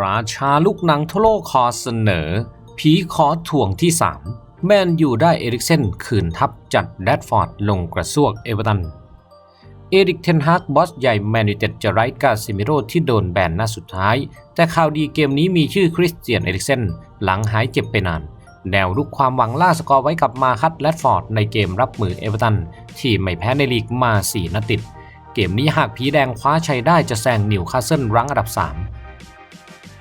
ราชาลูกหนังทั่วโลกขอเสนอ ผีขอถ่วงที่ 3 แมนอยู่ได้เอริกเซนคืนทัพจัดแดดฟอร์ดลงกระซวกเอเวอร์ตัน เอริกเทนฮากบอสใหญ่แมนยูเต็ดจะไร้กาซิมิโรที่โดนแบนนัดสุดท้าย แต่ข่าวดีเกมนี้มีชื่อคริสเตียนเอริกเซนหลังหายเจ็บไปนาน แนวลุกความหวังล่าสกอร์ไว้กับมาคัตแลดฟอร์ดในเกมรับมือเอเวอร์ตันที่ไม่แพ้ในลีกมา4นัดติด เกมนี้หากผีแดงคว้าชัยได้จะแซงนิวคาสเซิลรั้งอันดับ 3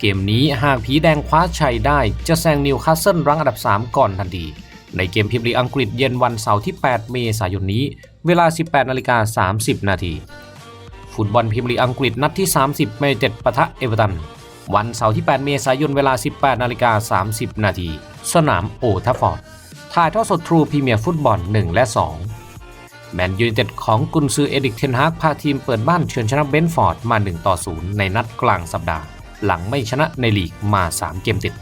เกมนี้หากผีแดงคว้าชัยได้จะแซงนิวคาสเซิลรั้งอันดับ 3 ก่อนทันที ในเกมพรีเมียร์ลีอังกฤษเย็นวันเสาร์ที่ 8 เมษายนนี้ เวลา 18นาฬิกา30 นาที ฟุตบอลพรีเมียร์ลีอังกฤษนัดที่ 30 เมเจ็ดปะทะเอเวอร์ตัน วันเสาร์ที่ 8 เมษายนเวลา 18นาฬิกา30 นาที สนามโอทัฟฟอร์ด ถ่ายทอดสดทรูพรีเมียร์ฟุตบอล 1 และ 2 แมนยูไนเต็ดของกุนซือเอดิกเทนฮากพาทีมเปิดบ้านเชิญชนะเบนฟอร์ดมา 1 ต่อ 0 ในนัดกลางสัปดาห์ หลังไม่ชนะในลีกมา 3 เกมติด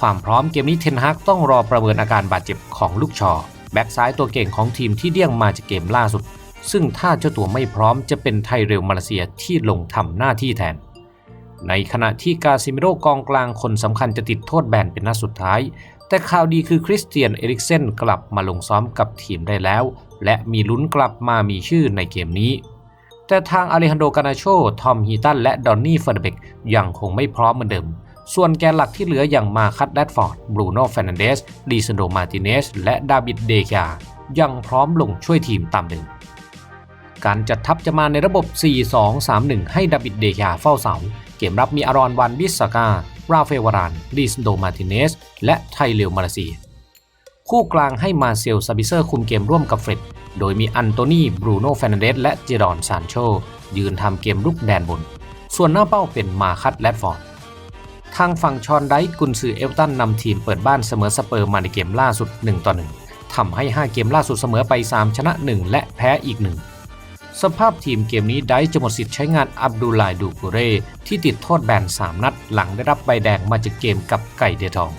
ความพร้อมเกมนี้เทนฮากต้องรอประเมินอาการบาดเจ็บของลูกชอ แบ็กซ้ายตัวเก่งของทีมที่เดี่ยงมาจากเกมล่าสุด ซึ่งถ้าเจ้าตัวไม่พร้อมจะเป็นไทเรลมาเลเซียที่ลงทำหน้าที่แทน ในขณะที่กาซิมิโรกองกลางคนสำคัญจะติดโทษแบนเป็นนัดสุดท้าย แต่ข่าวดีคือคริสเตียนเอริกเซนกลับมาลงซ้อมกับทีมได้แล้ว และมีลุ้นกลับมามีชื่อในเกมนี้ แต่ทางอเลฮันโดกานาโช ทอมฮีตัน และดอนนี่เฟอร์เบกยังคงไม่พร้อมเหมือนเดิม ส่วนแกนหลักที่เหลืออย่างมาคัตแดดฟอร์ด บรูโน่เฟรนันเดสดีซนโดมาติเนส และดาบิดเดคายังพร้อมลงช่วยทีมตามเดิม การจัดทัพจะมาในระบบ 4-2-3-1 ให้ดาบิดเดคาเฝ้าเสา เกมรับมีอารอนวันบิสซากา ราเฟวารานดีซนโดมาติเนส และไทเลวมาลเซี คู่กลางให้มาเซลซาบิเซอร์คุมเกมร่วมกับเฟร็ด โดยมีอันโตนีบรูโน่เฟรนเดสและเจดอนซานโชยืนทำเกมลุกแดนบน ส่วนหน้าเป้าเป็นมาคัตแลดฟอร์ด ทางฝั่งชอนไดกุนซือเอลตันนำทีมเปิดบ้านเสมอสเปอร์มาในเกมล่าสุด 1 ต่อ 1ทำให้ 5 เกมล่าสุดเสมอไป 3 ชนะ 1 และแพ้อีก 1 สภาพทีมเกมนี้ไดจะหมดสิทธิ์ใช้งานอับดุลไลดูกุเร่ที่ติดโทษแบน 3 นัดหลังได้รับใบแดงมาจากเกมกับไก่เดียทอง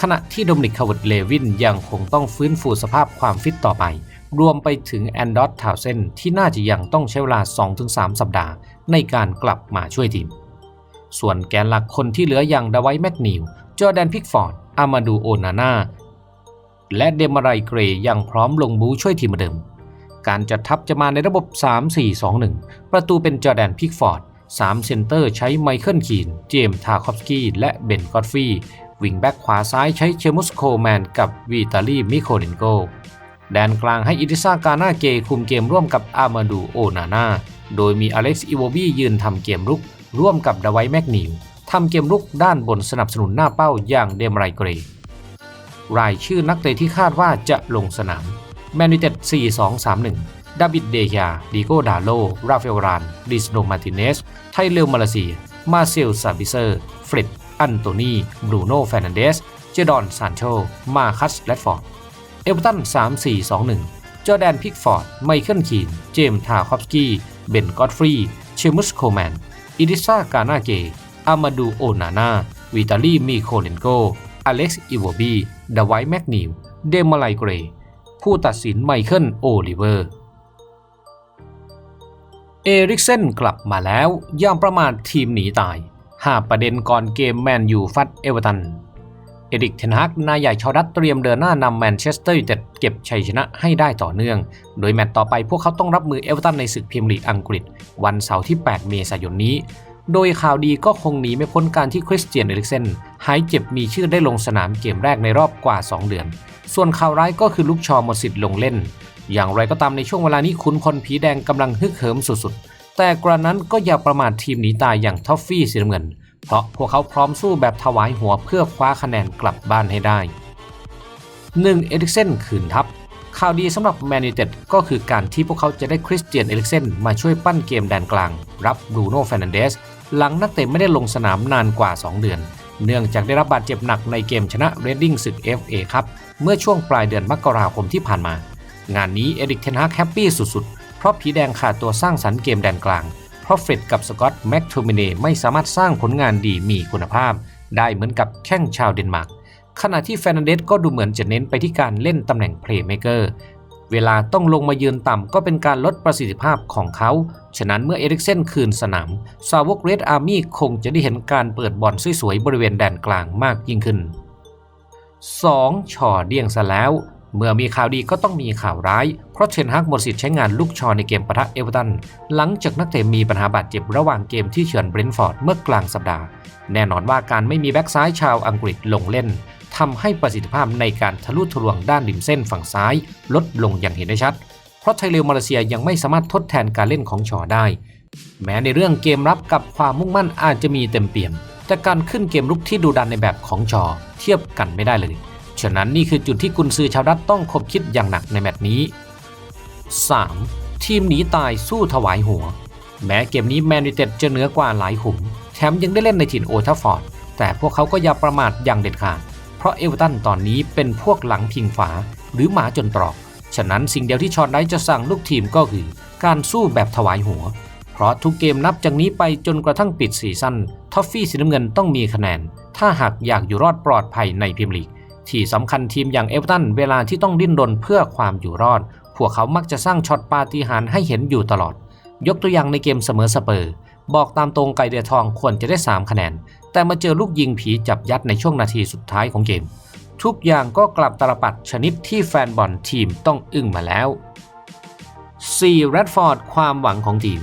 ขณะที่โดมินิกคาวิดเลวินยังคงต้องฟื้นฟูสภาพความฟิตต่อไป รวมไปถึงแอนดอตทาวเซนที่น่าจะยังต้องใช้เวลา 2-3 สัปดาห์ในการกลับมาช่วยทีม ส่วนแกนหลักคนที่เหลืออย่างดาไวแมกนิวจอแดนพิกฟอร์ด อามาดูโอนาน่า และเดมารายเกรย์ยังพร้อมลงบูช่วยทีมเดิม การจัดทัพจะมาในระบบ 3-4-2-1 ประตูเป็นจอแดนพิกฟอร์ด3เซนเตอร์ใช้ไมเคิลคีน เจมส์ทาคอฟสกี้และเบนกอตฟีวิงแบ็กขวาซ้ายใช้เชมุสโคแมนกับวีตาลีมิโคเดนโก แดนกลางให้อิติซากานาเกคุมเกมร่วมกับอามาดูโอนาน่าโดยมีอเล็กซ์อีโวบี้ยืนทำเกมรุก ร่วมกับดาไวแมกนิวทำเกมรุกด้านบนสนับสนุนหน้าเป้าอย่างเดมไรเกรย์รายชื่อนักเตะที่คาดว่าจะลงสนามแมนยูเต็ด 4-2-3-1 ดาบิด เดยา ดิโกดาโล ราเฟลราน ดิสโนมาติเนส ไทเลลมาลเซีมาเซล ซาบิเซอร์ เฟร็ด อันโตนี บรูโน่เฟรนันเดส เจดอน ซานโช มาคัส แรดฟอร์ด เอเวอร์ตัน 3-4-2-1 จอแดนพิกฟอร์ด ไมเคิลคีน เจมส์ทาคอฟสกี้ เบนกอตฟรีเชมุสโคแมน อิดิซากานาเก อามาดูโอนาน่า วิตาลีมีโคเลนโก อเล็กซ์อีโวบีดาไวแมกนิว เดมมาไลเกรย์ผู้ตัดสินไมเคิลโอลิเวอร์ เอริกเซนกลับมาแล้วย่างประมาททีมหนีตายหาประเด็นก่อนเกมแมนยูฟัดเอเวอร์ตัน เอริกเทนฮักนายใหญ่ชาวดัตเตรียมเดินหน้านำแมนเชสเตอร์ยูไนเต็ดเก็บชัยชนะให้ได้ต่อเนื่อง โดยแมตต์ต่อไปพวกเขาต้องรับมือเอเวอร์ตันในศึกพรีเมียร์ลีกอังกฤษ วันเสาร์ที่ 8 เมษายนนี้ โดยข่าวดีก็คงหนีไม่พ้นการที่คริสเตียนเอริกเซนหายเจ็บมีชื่อได้ลงสนามเกมแรกในรอบกว่า 2 เดือน ส่วนข่าวร้ายก็คือลูกชอหมดสิทธิ์ลงเล่น อย่างไรก็ตามในช่วงเวลานี้ขุนพลผีแดงกำลังฮึกเหิมสุดๆ แต่กระนั้นก็อย่าประมาททีมหนีตายอย่างทอฟฟี่สีน้ำเงิน เพราะพวกเขาพร้อมสู้แบบถวายหัวเพื่อคว้าคะแนนกลับบ้านให้ได้ 1. เอริกเซนคืนทัพข่าวดีสำหรับแมนยูเต็ดก็คือการที่พวกเขาจะได้คริสเตียนเอริกเซนมาช่วยปั้นเกมแดนกลาง รับบรูโน่เฟรนันเดสหลังนักเตะไม่ได้ลงสนามนานกว่า 2 เดือน เนื่องจากได้รับบาดเจ็บหนักในเกมชนะเรดดิ้งศึก FA ครับเมื่อช่วงปลายเดือนมกราคมที่ผ่านมา งานนี้เอริกเทนฮากแฮปปี้สุดๆ เพราะผีแดงขาดตัวสร้างสรรค์เกมแดนกลาง เพราะเฟร็ดกับสกอตต์แม็กโทมิเนไม่สามารถสร้างผลงานดีมีคุณภาพ ได้เหมือนกับแข้งชาวเดนมาร์กขณะที่เฟรนเดสก็ดูเหมือนจะเน้นไปที่การเล่นตำแหน่งเพลย์เมเกอร์เวลาต้องลงมายืนต่ำก็เป็นการลดประสิทธิภาพของเขา ฉะนั้นเมื่อเอริกเซนคืนสนามสาวกเรดอาร์มี่คงจะได้เห็นการเปิดบอลสวยๆ บริเวณแดนกลางมากยิ่งขึ้น 2. ชอเดียงซะแล้ว เมื่อมีข่าวดีก็ต้องมีข่าวร้าย เพราะเชนฮักหมดสิทธิ์ใช้งานลูกชอในเกมปะทะเอเวอร์ตัน หลังจากนักเตะมีปัญหาบาดเจ็บระหว่างเกมที่เฉือนเบรนท์ฟอร์ดเมื่อกลางสัปดาห์ แน่นอนว่าการไม่มีแบ็กซ้ายชาวอังกฤษลงเล่นทำให้ประสิทธิภาพในการทะลุทะลวงด้านริมเส้นฝั่งซ้าย ลดลงอย่างเห็นได้ชัด เพราะไทยเลวมาเลเซียยังไม่สามารถทดแทนการเล่นของชอได้ แม้ในเรื่องเกมรับกับความมุ่งมั่นอาจจะมีเต็มเปี่ยม แต่การขึ้นเกมรุกที่ดูดันในแบบของชอเทียบกันไม่ได้เลย ฉะนั้นนี่คือจุดที่กุนซือชาวรัฐต้องคบคิดอย่างหนักในแมตช์นี้ 3. ทีมหนีตายสู้ถวายหัว แม้เกมนี้แมนยูเต็ดจะเหนือกว่าหลายขุม แถมยังได้เล่นในถิ่นโอทัฟฟอร์ด แต่พวกเขาก็อย่าประมาทอย่างเด็ดขาด เพราะเอเวอร์ตันตอนนี้เป็นพวกหลังพิงฝา หรือหมาจนตรอก ฉะนั้นสิ่งเดียวที่ชอนไดจะสั่งลูกทีมก็คือการสู้แบบถวายหัว เพราะทุกเกมนับจากนี้ไปจนกระทั่งปิดซีซั่นทอฟฟี่สีน้ำเงินต้องมีคะแนน ถ้าหากอยากอยู่รอดปลอดภัยในพรีเมียร์ลีก ที่สำคัญทีมอย่างเอเวอร์ตันเวลาที่ต้องดิ้นรนเพื่อความอยู่รอด พวกเขามักจะสร้างช็อตปาฏิหาริย์ให้เห็นอยู่ตลอด ยกตัวอย่างในเกมเสมอสเปอร์ บอกตามตรงไก่เดือทองควรจะได้ 3 คะแนน แต่มาเจอลูกยิงผีจับยัดในช่วงนาทีสุดท้ายของเกม ทุกอย่างก็กลับตลปัดชนิดที่แฟนบอลทีมต้องอึ้งมาแล้ว 4. แรดฟอร์ดความหวังของทีม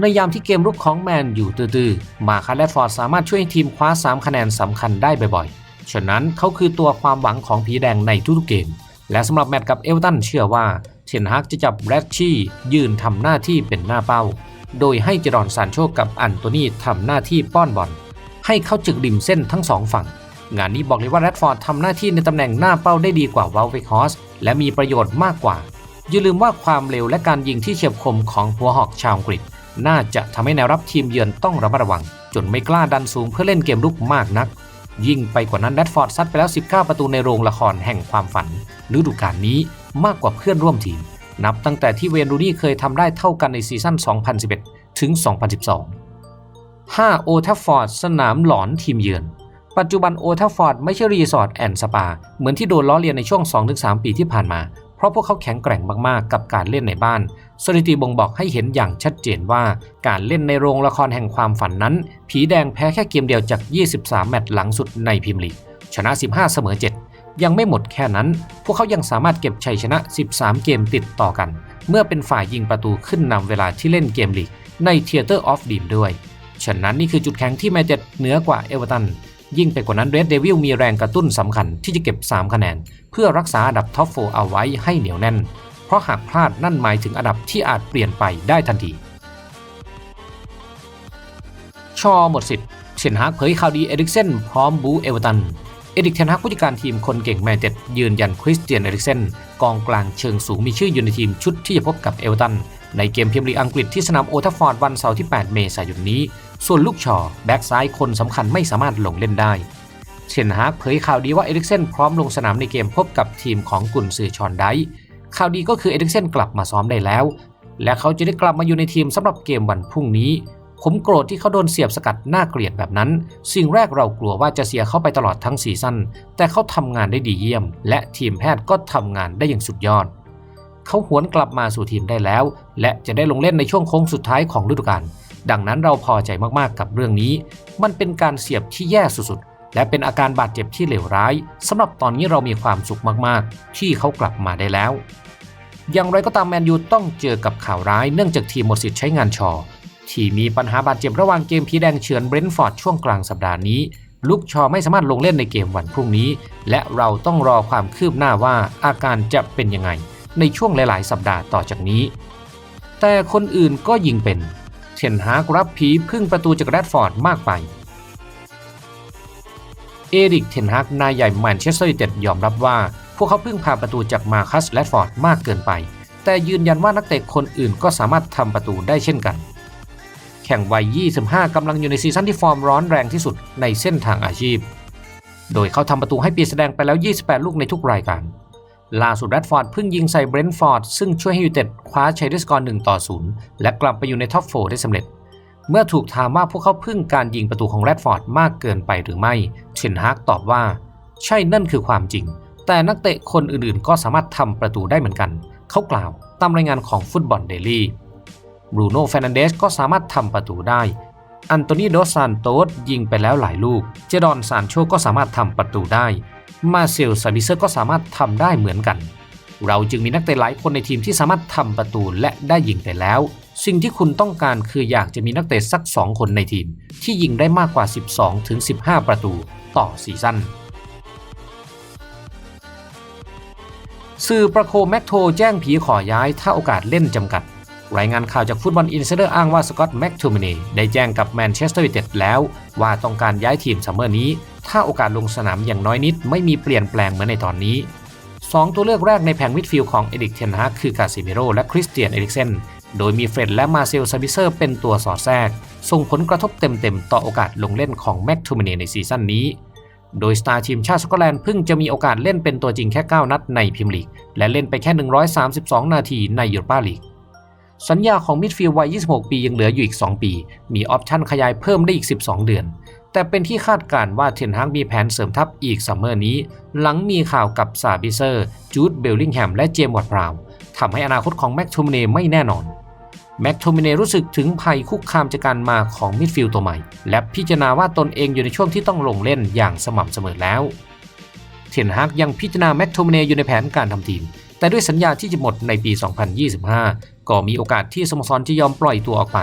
ในยามที่เกมรุกของแมนอยู่ตื้อๆ มาคาแรดฟอร์ดสามารถช่วยให้ทีมคว้า 3 คะแนนสำคัญได้บ่อย ฉะนั้นเขาคือตัวความหวังของผีแดงในทุกๆเกม และสำหรับแมตช์กับเอลตันเชื่อว่าเชนฮักจะจับแรดชี่ยืนทำหน้าที่เป็นหน้าเป้า โดยให้เจรอนซานโชกับอันโตนีทำหน้าที่ป้อนบอลให้เข้าจึกริมเส้นทั้งสองฝั่ง งานนี้บอกเลยว่าแรดฟอร์ดทำหน้าที่ในตำแหน่งหน้าเป้าได้ดีกว่าวาลเวคอสและมีประโยชน์มากกว่า อย่าลืมว่าความเร็วและการยิงที่เฉียบคมของหัวหอกชาวอังกฤษ น่าจะทำให้แนวรับทีมเยือนต้องระมัดระวัง จนไม่กล้าดันสูงเพื่อเล่นเกมลุกมากนัก ยิ่งไปกว่านั้นแรดฟอร์ดซัดไปแล้ว 19 ประตูในโรงละครแห่งความฝันฤดูกาลนี้มากกว่าเพื่อนร่วมทีม นับตั้งแต่ที่เวนรูนี่เคยทำได้เท่ากันในซีซั่น 2011 ถึง 2012 5. โอทัฟฟอร์ดสนามหลอนทีมเยือน ปัจจุบันโอทัฟฟอร์ดไม่ใช่รีสอร์ทแอนด์สปา เหมือนที่โดนล้อเลียนในช่วง 2-3 ปีที่ผ่านมา เพราะพวกเขาแข็งแกร่งมากๆ กับการเล่นในบ้าน สถิติบ่งบอกให้เห็นอย่างชัดเจนว่า การเล่นในโรงละครแห่งความฝันนั้น ผีแดงแพ้แค่เกมเดียวจาก 23 แมตช์หลังสุดในพรีเมียร์ลีกชนะ 15 เสมอ 7 ยังไม่หมดแค่นั้น พวกเขายังสามารถเก็บชัยชนะ 13 เกมติดต่อกัน เมื่อเป็นฝ่ายยิงประตูขึ้นนำเวลาที่เล่นเกมลีกใน Theater of Dream ด้วย ฉะนั้นนี่คือจุดแข็งที่แมนเชสเตอร์เหนือกว่าเอเวอร์ตัน ยิ่งไปกว่านั้นเรดเดวิลมีแรงกระตุ้นสำคัญที่จะเก็บ 3 คะแนน เพื่อรักษาอันดับท็อปโฟเอาไว้ให้เหนียวแน่น เพราะหากพลาดนั่นหมายถึงอันดับที่อาจเปลี่ยนไปได้ทันที ชอหมดสิทธิ์เชนฮักเผยข่าวดีเอริกเซนพร้อมบูเอเวอร์ตันเอริกเทนฮักผู้จัดการทีมคนเก่งแมนเชสเตอร์ยืนยันคริสเตียนเอริกเซนกองกลางเชิงสูงมีชื่ออยู่ในทีมชุดที่จะพบกับเอเวอร์ตันในเกมเมียร์ลีอังกฤษที่สนามโอทัฟฟอร์ดวันเสาร์ที่ 8 เมษายนนี้ ส่วนลูกชอแบ็กซ้ายคนสำคัญไม่สามารถลงเล่นได้ เชนฮากเผยข่าวดีว่าเอริกเซนพร้อมลงสนามในเกมพบกับทีมของกุนซือชอนไดข่าวดีก็คือเอริกเซนกลับมาซ้อมได้แล้ว และเขาจะได้กลับมาอยู่ในทีมสำหรับเกมวันพรุ่งนี้ ผมโกรธที่เขาโดนเสียบสกัดน่าเกลียดแบบนั้น สิ่งแรกเรากลัวว่าจะเสียเข้าไปตลอดทั้งซีซั่นแต่เขาทำงานได้ดีเยี่ยม และทีมแพทย์ก็ทำงานได้อย่างสุดยอดเขาหวนกลับมาสู่ทีมได้แล้ว และจะได้ลงเล่นในช่วงโค้งสุดท้ายของฤดูกาล ดังนั้นเราพอใจมากๆกับเรื่องนี้ มันเป็นการเสียบที่แย่สุดๆ และเป็นอาการบาดเจ็บที่เลวร้ายสำหรับตอนนี้เรามีความสุขมากๆ ที่เขากลับมาได้แล้ว อย่างไรก็ตามแมนยูต้องเจอกับข่าวร้ายเนื่องจากทีมหมดสิทธิ์ใช้งานชอที่มีปัญหาบาดเจ็บระหว่างเกมพีแดงเฉือนเบรนท์ฟอร์ดช่วงกลางสัปดาห์นี้ลูกชอไม่สามารถลงเล่นในเกมวันพรุ่งนี้ และเราต้องรอความคืบหน้าว่าอาการจะเป็นยังไง ในช่วงหลาย ๆ สัปดาห์ต่อจากนี้ แต่คนอื่นก็ยิงเป็น เทนฮากรับผีพึ่งประตูจากแรดฟอร์ดมากไป เอริกเทนฮากนายใหญ่แมนเชสเตอร์ยูไนเต็ดยอมรับว่า พวกเขาพึ่งพาประตูจากมาคัสแรดฟอร์ดมากเกินไป แต่ยืนยันว่านักเตะคนอื่นก็สามารถทำประตูได้เช่นกัน แข่งวัย 25 กำลังอยู่ในซีซั่นที่ฟอร์มร้อนแรงที่สุดในเส้นทางอาชีพ โดยเขาทำประตูให้ปีแสดงไปแล้ว 28 ลูกในทุกรายการ ล่าสุดแรดฟอร์ดเพิ่งยิงใส่เบรนท์ฟอร์ดซึ่งช่วยให้ยูเต็ดคว้าชัยด้วยสกอร์1ต่อ 0 และกลับไปอยู่ในท็อปโฟได้สำเร็จ เมื่อถูกถามว่าพวกเขาพึ่งการยิงประตูของแรดฟอร์ดมากเกินไปหรือไม่ เชนฮากตอบว่า ใช่นั่นคือความจริง แต่นักเตะคนอื่นๆ ก็สามารถทำประตูได้เหมือนกัน เขากล่าวตามรายงานของฟุตบอลเดลี่บรูโน่เฟรนันเดสก็สามารถทำประตูได้ อันโตนีโดซานโตสยิงไปแล้วหลายลูก เจดอนซานโชก็สามารถทำประตูได้ มาเซลซาบิเซอร์ก็สามารถทำได้เหมือนกัน เราจึงมีนักเตะหลายคนในทีมที่สามารถทำประตูและได้ยิงไปแล้ว สิ่งที่คุณต้องการคืออยากจะมีนักเตะสัก 2 คนในทีม ที่ยิงได้มากกว่า 12ถึง15 ประตูต่อซีซั่นสื่อประโคมแม็กโทแจ้งผีขอย้ายถ้าโอกาสเล่นจำกัด รายงานข่าวจากฟุตบอลอินไซเดอร์อ้างว่าสกอตต์แม็กโทมินีได้แจ้งกับแมนเชสเตอร์ยูไนเต็ดแล้ว ว่าต้องการย้ายทีมซัมเมอร์นี้ ถ้าโอกาสลงสนามอย่างน้อยนิดไม่มีเปลี่ยนแปลงเหมือนในตอนนี้ 2 ตัวเลือกแรกในแผงมิดฟิลด์ของเอริกเทนฮากคือกาซิเมโรและคริสเตียนเอริกเซนโดยมีเฟรดและมาเซลซาบิเซอร์เป็นตัวสอดแทรก ส่งผลกระทบเต็มๆต่อโอกาสลงเล่นของแม็กโทมินีในซีซั่นนี้โดยสตาร์ทีมชาติสกอตแลนด์เพิ่งจะมีโอกาสเล่นเป็นตัวจริงแค่ 9 นัดในพรีเมียร์ลีก และเล่นไปแค่ 132 นาทีในยูโรปาลีก สัญญาของมิดฟิลด์วัย 26 ปียังเหลืออยู่อีก 2 ปี มีออปชั่นขยายเพิ่มได้อีก 12 เดือน แต่เป็นที่คาดการณ์ว่าเทนฮากมีแผนเสริมทัพอีกซัมเมอร์นี้ หลังมีข่าวกับซาบิเซอร์ จูดเบลลิงแฮมและเจมส์วอร์ดบราวน์ทำให้อนาคตของแม็กโทมิเนไม่แน่นอน แม็กโทมิเนรู้สึกถึงภัยคุกคามจากการมาของมิดฟิลด์ตัวใหม่ และพิจารณาว่าตนเองอยู่ในช่วงที่ต้องลงเล่นอย่างสม่ำเสมอแล้วเทนฮากยังพิจารณาแม็กโทมิเนอยู่ในแผนการทำทีม แต่ด้วยสัญญาที่จะหมดในปี 2025 ก็มีโอกาสที่สโมสรจะยอมปล่อยตัวออกไป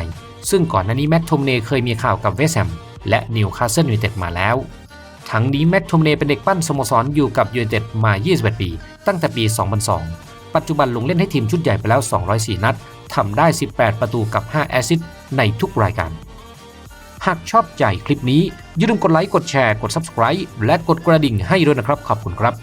ซึ่งก่อนหน้านี้แม็กโทมเนเคยมีข่าวกับเวสแฮมและนิวคาสเซิลยูไนเต็ดมาแล้ว ทั้งนี้แม็กโทมเนเป็นเด็กปั้นสโมสรอยู่กับยูไนเต็ดมา 21 ปี ตั้งแต่ปี 2002 ปัจจุบันลงเล่นให้ทีมชุดใหญ่ไปแล้ว 204 นัดทำได้ 18 ประตูกับ 5 แอซิสในทุกรายการ หากชอบใจคลิปนี้อย่าลืมกดไลค์ กดแชร์ กด Subscribe และกดกระดิ่งให้ด้วยนะครับ ขอบคุณครับ